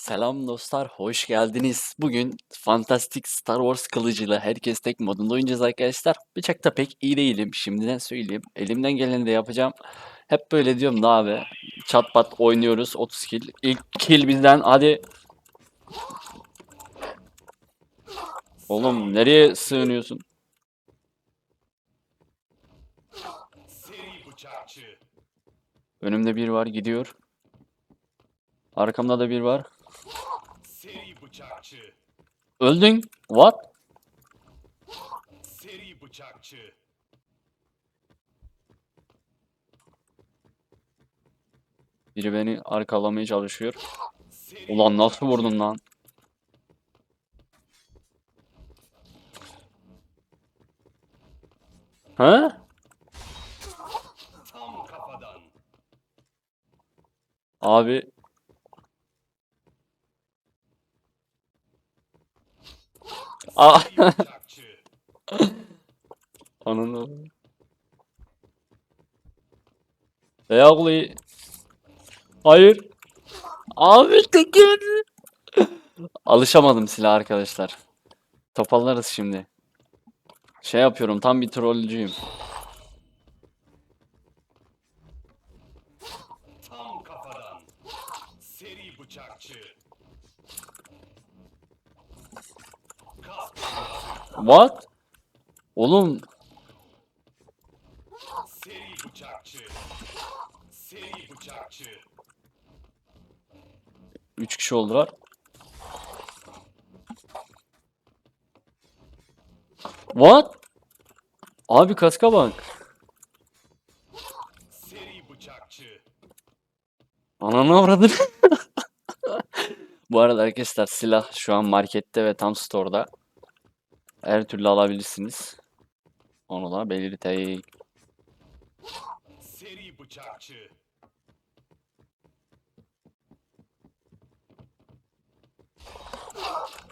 Selam dostlar, hoş geldiniz. Bugün Fantastic Star Wars kılıcıyla herkes tek modunda oynayacağız arkadaşlar. Bıçakta pek iyi değilim, şimdiden söyleyeyim. Elimden geleni de yapacağım. Hep böyle diyorum da abi. Çat pat oynuyoruz, 30 kill. İlk kill bizden, hadi. Oğlum nereye sığınıyorsun? Önümde bir var, gidiyor. Arkamda da bir var. Seri bıçakçı. Öldün. What? Seri bıçakçı. Biri beni arkalamaya çalışıyor. Seri Ulan nasıl vurdun lan? Ha? Tam kafadan. Abi Aa. Ananı. Ayaklı. Hayır. Abi tekim. Alışamadım silah arkadaşlar. Toparlarız şimdi. Şey yapıyorum tam bir trollcüyüm. Tam kafadan. Seri bıçakçı. Kas What? Oğlum Seri bıçakçı. Seri bıçakçı. 3 kişi oldular. What? Abi kaska bak. Seri bıçakçı. Ananı avradın. Bu arada arkadaşlar silah şu an markette ve tam store'da. Her türlü alabilirsiniz. Onu da belirteyim. Seri bıçakçı.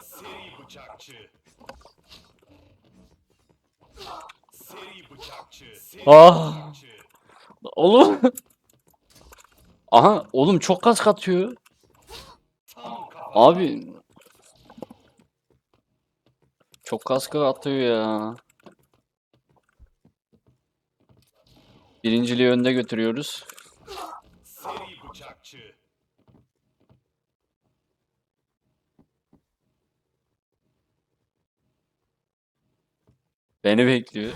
Seri bıçakçı. Seri bıçakçı. Seri Ah. bıçakçı. Oğlum. Aha oğlum çok kask atıyor. Tam kafadan. Abi. Çok kaskı atıyor ya. Birinciliği önde götürüyoruz. Seri bıçakçı. Beni bekliyor.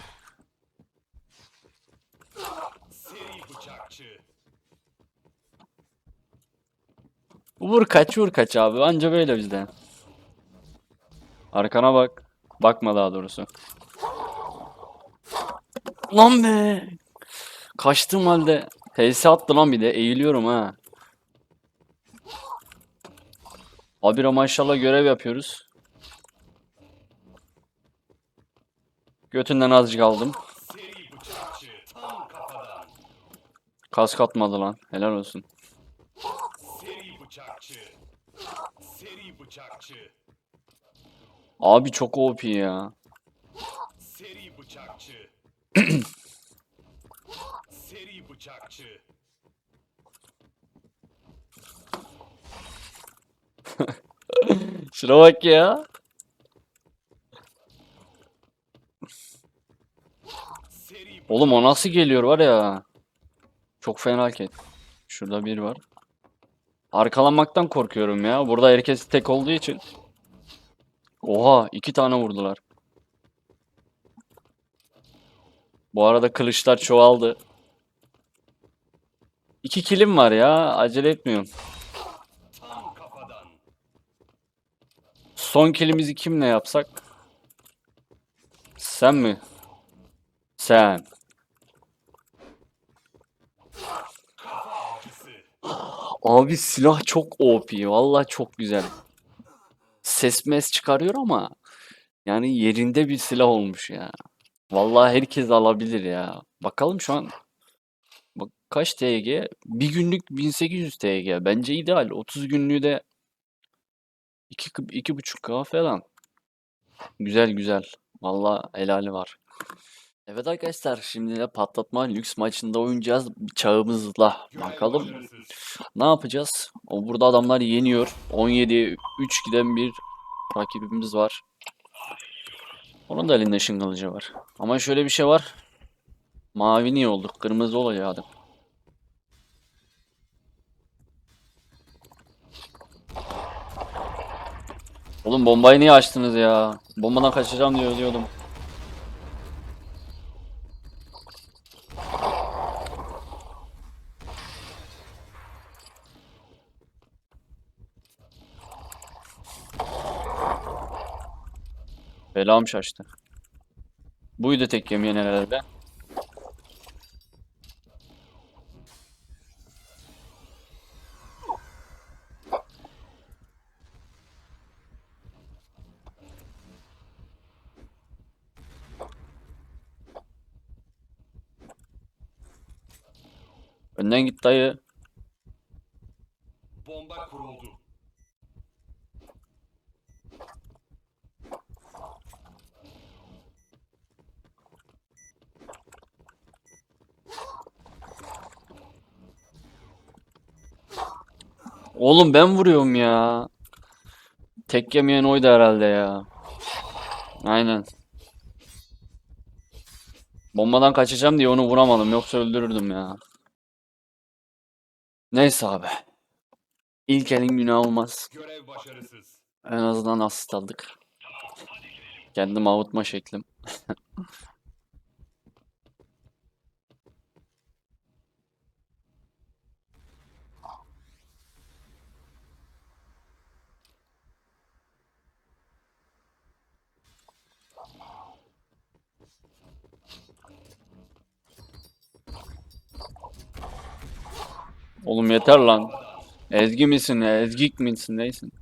Seri bıçakçı. Vur kaç vur kaç abi. Anca böyle bizden. Arkana bak. Bakma daha doğrusu. Lan be. Kaçtığım halde. HS attı lan bir de. Eğiliyorum ha. Habire maşallah görev yapıyoruz. Götünden azıcık aldım. Seri bıçakçı. Tam kafadan. Kask atmadı lan. Helal olsun. Seri bıçakçı. Seri bıçakçı. Abi çok OP ya. Seri bıçakçı. Seri bıçakçı. Şuna bak ya. Oğlum o nasıl geliyor var ya. Çok fena hareket. Şurada bir var. Arkalanmaktan korkuyorum ya. Burada herkes tek olduğu için. Oha iki tane vurdular. Bu arada kılıçlar çoğaldı. İki kilim var ya. Acele etmiyorum. Son kilimizi kimle yapsak? Sen mi? Sen. Abi silah çok OP. Vallahi çok güzel. Ses mes çıkarıyor ama yani yerinde bir silah olmuş ya. Vallahi herkes alabilir ya. Bakalım şu an bak kaç TG? Bir günlük 1800 TG. Bence ideal. 30 günlüğü de 2 2,5K falan. Güzel güzel. Vallahi helali var. Evet arkadaşlar şimdi de patlatma lüks maçında oynayacağız çağımızla. Bakalım ne yapacağız? O burada adamlar yeniyor. 17'ye 3 giden bir rakibimiz var. Onun da elinde ışın kılıcı var. Ama şöyle bir şey var. Mavi niye olduk? Kırmızı olacak adam. Oğlum bombayı niye açtınız ya? Bombadan kaçacağım diyor diyordum. Belam şaştı. Buydu tek yemeyen herhalde. Önden git dayı. Bomba kuruldu. Oğlum ben vuruyorum ya. Tek yemeyen oydu herhalde ya. Aynen. Bombadan kaçacağım diye onu vuramadım. Yoksa öldürürdüm ya. Neyse abi. İlk elin günahı olmaz. En azından asist aldık. Kendim avutma şeklim. Oğlum yeter lan. Ezgi misin? Ezgik misin? Neysin?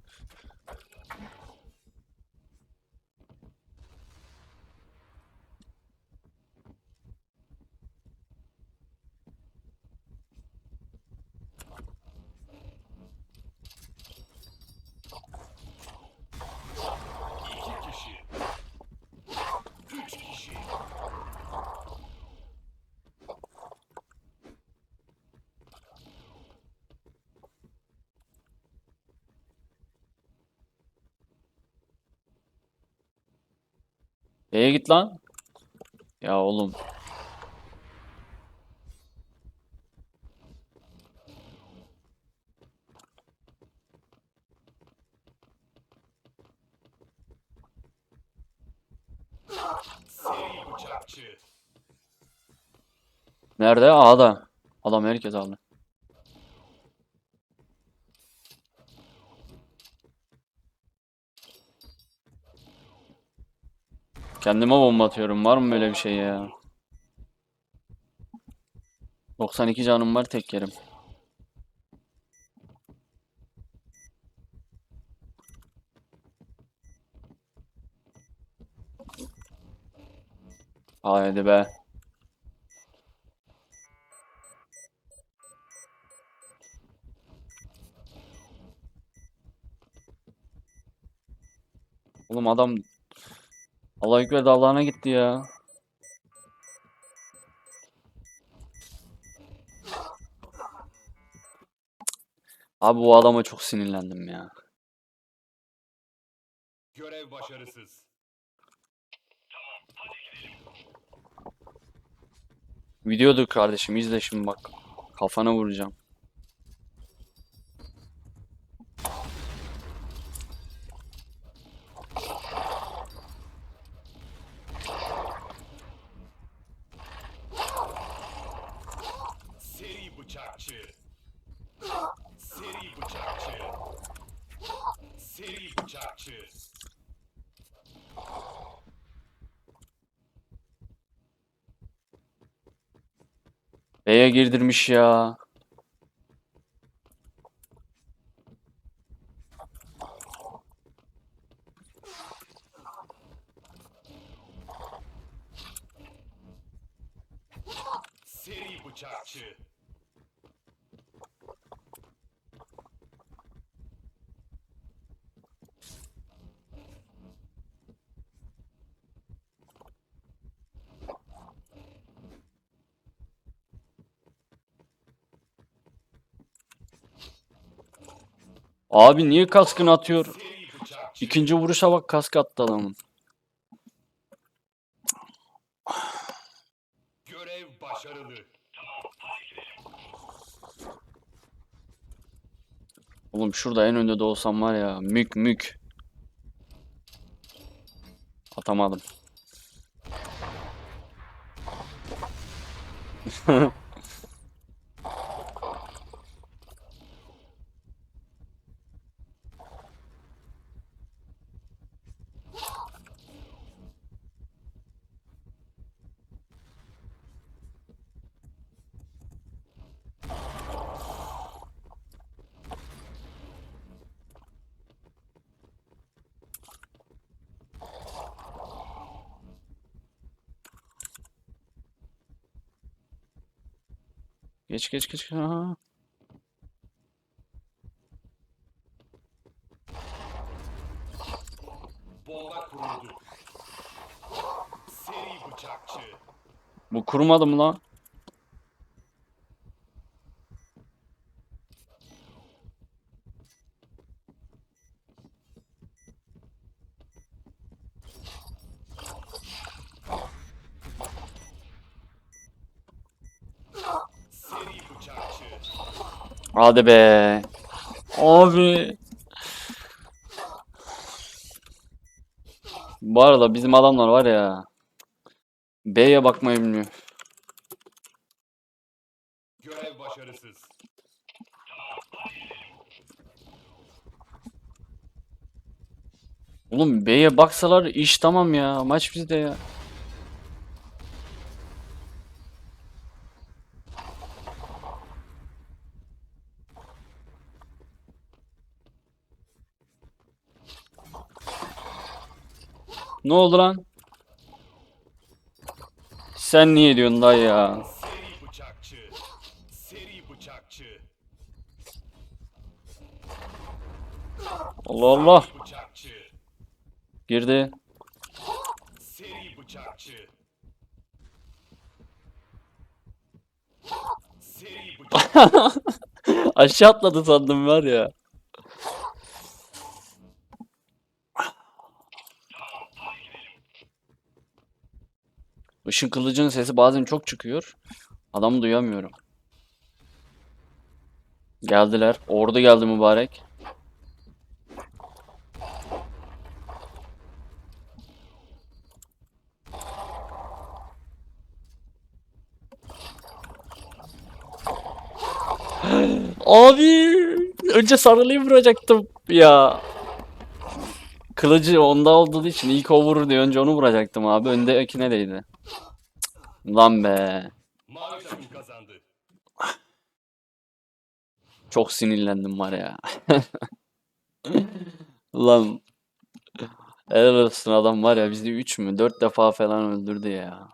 Neye git lan? Ya oğlum. Nerede? A'da. Adam herkes aldı. Kendime bomba atıyorum. Var mı böyle bir şey ya? 92 canım var tek yerim. Haydi be. Oğlum adam Allah Ekber dağlarına gitti ya. Abi bu adama çok sinirlendim ya. Görev başarısız. Videodur kardeşim izle şimdi bak. Kafana vuracağım. Seri bıçakçı. Seri bıçakçı. Seri bıçakçı. B'ye girdirmiş ya. Seri bıçakçı. Abi niye kaskını atıyor? İkinci vuruşa bak kask attı adamın. Görev başarılı. Oğlum şurada en önde de olsam var ya. Mük mük. Atamadım. Geç geç geç. Ha. Bomba kuruldu. Seri bıçakçı. Bu kurumadı mı lan? Seri bıçakçı. Hadi be. Abi. Bu arada bizim adamlar var ya. B'ye bakmayı bilmiyor. Görev başarısız. Oğlum B'ye baksalar iş tamam ya. Maç bizde ya. Ne oldu lan? Sen niye diyorsun dayı ya? Seri bıçakçı. Seri bıçakçı. Allah Allah. Bıçakçı. Girdi. Seri bıçakçı. Seri bıçakçı. Aşağı atladı sandım var ya. Işın kılıcının sesi bazen çok çıkıyor. Adamı duyamıyorum. Geldiler. Ordu geldi mübarek. Abi önce sarılıyı vuracaktım ya. Kılıcı onda olduğu için ilk o vurur diye önce onu vuracaktım abi. Öndekine değdi. Lan be. Mavi takım kazandı. Çok sinirlendim var ya. Lan. Helal olsun adam var ya bizi 3 mü 4 defa falan öldürdü ya.